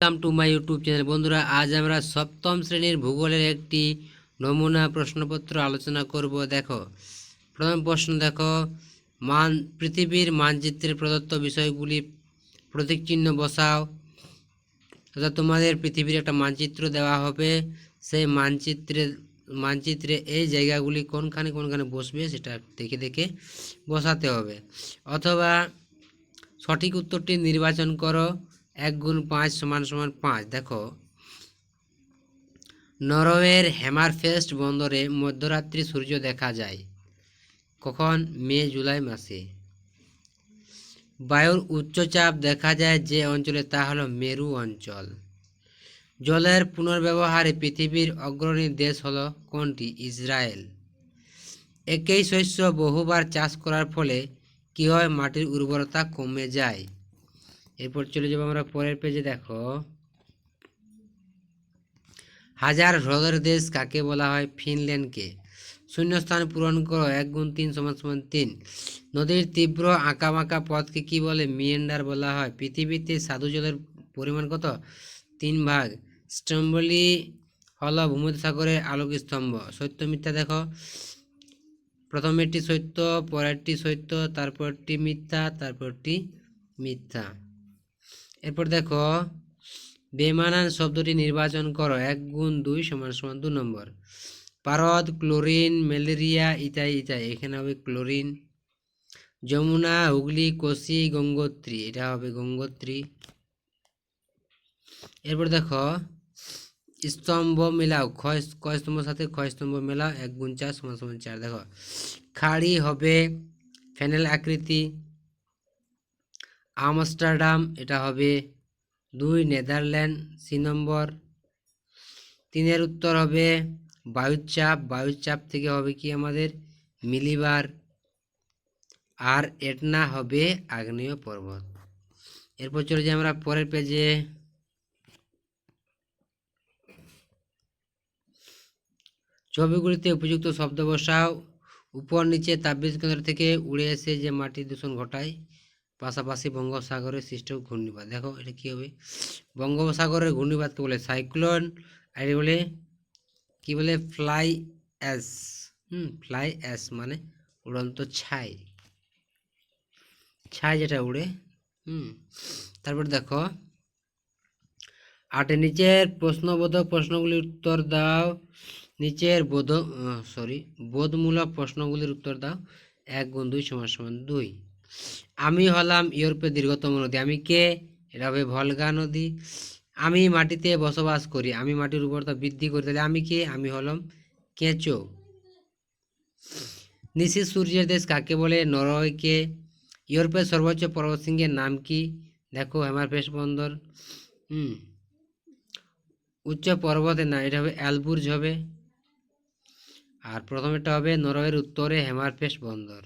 Welcome to my YouTube channel বন্ধুরা, আজ আমরা সপ্তম শ্রেণির ভূগোলের একটি নমুনা প্রশ্নপত্র আলোচনা করব। দেখো, প্রথম প্রশ্ন দেখো, মান, পৃথিবীর মানচিত্রে প্রদত্ত বিষয়গুলি, প্রতীক চিহ্ন বসাও। অর্থাৎ তোমাদের পৃথিবীর একটা মানচিত্র দেওয়া হবে। সেই মানচিত্রে মানচিত্রে এই জায়গাগুলি কোনখানে কোনখানে বসবে সেটা দেখে দেখে বসাতে হবে। অথবা সঠিক উত্তরটি নির্বাচন করো। এক গুণ পাঁচ সমান সমান পাঁচ। দেখো নরওয়ের হ্যামারফেস্ট বন্দরে মধ্যরাত্রি সূর্য দেখা যায়। কখন? মে, জুলাই মাসে। বায়ুর উচ্চচাপ দেখা যায় যে অঞ্চলে, তা হলো মেরু অঞ্চল। জলের পুনর্ব্যবহারে পৃথিবীর অগ্রণী দেশ হলো কোনটি? ইসরায়েল। একই শস্য বহুবার চাষ করার ফলে কী হয়? মাটির উর্বরতা কমে যায়। এরপর চলে যাব আমরা পরের পেজে দেখো। হাজার হ্রদের দেশ কাকে বলা হয়? ফিনল্যান্ডকে। শূন্যস্থান পূরণ করো, এক গুণ তিন সমান সমান তিন। নদীর তীব্র আঁকাবাঁকা পথকে কি বলে? মিয়েন্ডার বলা হয়। পৃথিবীতে সাধু জলের পরিমাণ কত? তিন ভাগ। স্তম্ভলি হল ভূমধ্যসাগরের আলোক স্তম্ভ। সত্য, মিথ্যা, দেখো। প্রথমেরটি সত্য, পরেরটি সত্য, তারপরটি মিথ্যা তারপরটি মিথ্যা। এরপর দেখো বেমানান শব্দটি নির্বাচন করো, এক গুণ দুই সমান সমান দু নম্বর। পারদ, ক্লোরিন, ম্যালেরিয়া ইত্যাদি ইত্যাদি এখানে হবে ক্লোরিন। যমুনা, হুগলি কোশি গঙ্গোত্রী, এটা হবে গঙ্গোত্রী। এরপর দেখো, স্তম্ভ মেলাও, ক্ষয় ক্ষয় স্তম্ভের সাথে ক্ষয় স্তম্ভ মেলাও, এক গুণ চার সমান সমান চার। দেখো, খাড়ি হবে ফ্যানেল আকৃতি আমস্টারডাম, এটা হবে দুই, নেদারল্যান্ড, সি নম্বর। তিনের উত্তর হবে বায়ুচাপ বায়ুচাপ থেকে হবে কি আমাদের? মিলিবার। আর এটনা হবে আগ্নেয় পর্বত। এরপর চলে যাই আমরা পরের পেজে ছবিগুলিতে উপযুক্ত শব্দ বসাও। উপর নিচে তাপবিদ্যুৎ কেন্দ্র থেকে উড়ে এসে যে মাটি দূষণ ঘটায় পাশাপাশি বঙ্গোপসাগরের সৃষ্ট ঘূর্ণিপাত। দেখো এটা কী হবে? বঙ্গোপসাগরের ঘূর্ণিপাতকে বলে? সাইক্লোন, আর বলে কী বলে? ফ্লাই অ্যাস হুম, ফ্লাই অ্যাস মানে উড়ন্ত ছাই। ছাই যেটা উড়ে, হুম। তারপর দেখো আটে নিচের প্রশ্নবোধক প্রশ্নগুলির উত্তর দাও। নিচের বোধ সরি বোধমূলক প্রশ্নগুলির উত্তর দাও। এক গুণ দুই সমান সমান দুই। আমি হলাম ইউরোপের দীর্ঘতম নদী। আমি কে? এটা হবে ভলগা নদী। আমি মাটিতে বসবাস করি। আমি মাটির উর্বরতা বৃদ্ধি করি। তাহলে আমি কে? আমি হলাম কেঁচো। নিশি সূর্যের দেশ কাকে বলে? নরওয়েকে ইউরোপের সর্বোচ্চ পর্বতশৃঙ্গের নাম কি? দেখো আমার হেমারফেস বন্দর। হুম। উচ্চ পর্বতের না এটা হবে অ্যালবুর্জ হবে। আর প্রথমেরটা হবে নরওয়ের উত্তরে হেমারফেস বন্দর।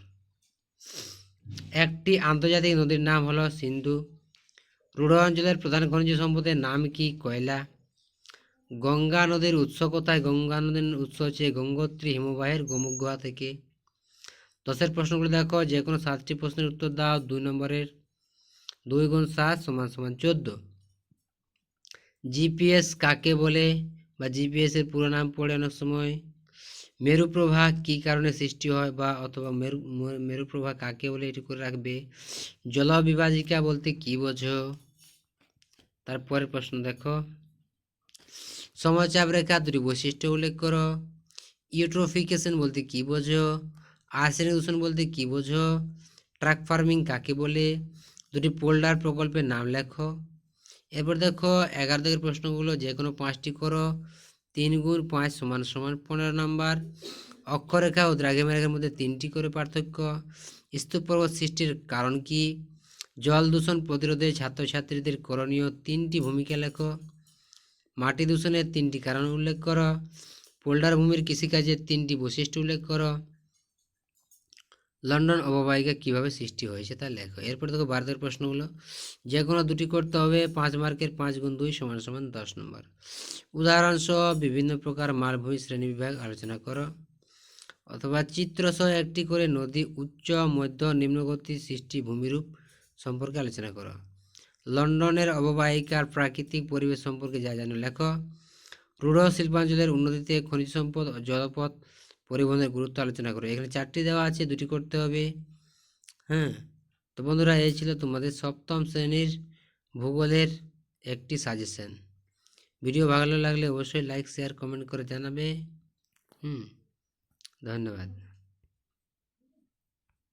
একটি আন্তর্জাতিক নদীর নাম হলো সিন্ধু। রুড় অঞ্চলের প্রধান খনিজ সম্পদের নাম কি কয়লা? গঙ্গা নদীর উৎস কোথায়? গঙ্গা নদীর উৎস হচ্ছে গঙ্গোত্রী হিমবাহের গোমুখ গুহা থেকে। দশের প্রশ্নগুলো দেখো, যে কোনো সাতটি প্রশ্নের উত্তর দাও, দুই নম্বরের দুই গুণ সাত সমান সমান চোদ্দ। জিপিএস কাকে বলে? বা জিপিএস এর পুরো নাম পড়ে অনেক সময়। মেরুপ্রভা কী কারণে সৃষ্টি হয় বা অথবা মেরু, মেরুপ্রভা কাকে বলে এটি করে রাখবে? জলবিভাজিকা বলতে কি বোঝো? তারপরের প্রশ্ন দেখো। সমচাপ রেখা দুটি বৈশিষ্ট্য উল্লেখ করো। ইউট্রোফিকেশন বলতে কি বোঝো? আর্সেনিক দূষণ বলতে কি বোঝো? ট্রাক ফার্মিং কাকে বলে? দুটি পোল্ডার প্রকল্পের নাম লেখো। এরপর দেখো, এগারো দিকের প্রশ্নগুলো যে কোনো পাঁচটি করো। তিন গুণ পাঁচ সমান সমান পনেরো নম্বর। অক্ষরেখা ও দ্রাঘিমারেখার মধ্যে তিনটি করে পার্থক্য। স্তূপ পর্বত সৃষ্টির কারণ কি? জল দূষণ প্রতিরোধে ছাত্রছাত্রীদের করণীয় তিনটি ভূমিকা লেখো। মাটি দূষণের তিনটি কারণ উল্লেখ করো। পোল্ডার ভূমির কৃষিকাজের তিনটি বৈশিষ্ট্য উল্লেখ করো। লন্ডন অববাহিকা কীভাবে সৃষ্টি হয়েছে তা লেখো। এরপর দেখো ভারতের প্রশ্নগুলো। যে কোনো দুটি করতে হবে, পাঁচ মার্কের পাঁচ গুণ দুই সমান সমান দশ নম্বর। উদাহরণসহ বিভিন্ন প্রকার মালভূমি শ্রেণি বিভাগ আলোচনা করো। অথবা চিত্রসহ একটি করে নদী উচ্চ, মধ্য নিম্নগতি সৃষ্টি ভূমিরূপ সম্পর্কে আলোচনা করো। লন্ডনের অববাহিকার প্রাকৃতিক পরিবেশ সম্পর্কে যা জানো লেখো। রূঢ় শিল্পাঞ্চলের উন্নতিতে খনিজ সম্পদ ও জলপথ পরিবহনের গুরুত্ব আলোচনা করো। এখানে চারটি দেওয়া আছে, দুটি করতে হবে। হ্যাঁ? তো বন্ধুরা, এই ছিল তোমাদের সপ্তম শ্রেণির ভূগোলের একটি সাজেশন ভিডিও ভালো লাগলে অবশ্যই লাইক শেয়ার কমেন্ট করে জানাবে। হুম? ধন্যবাদ।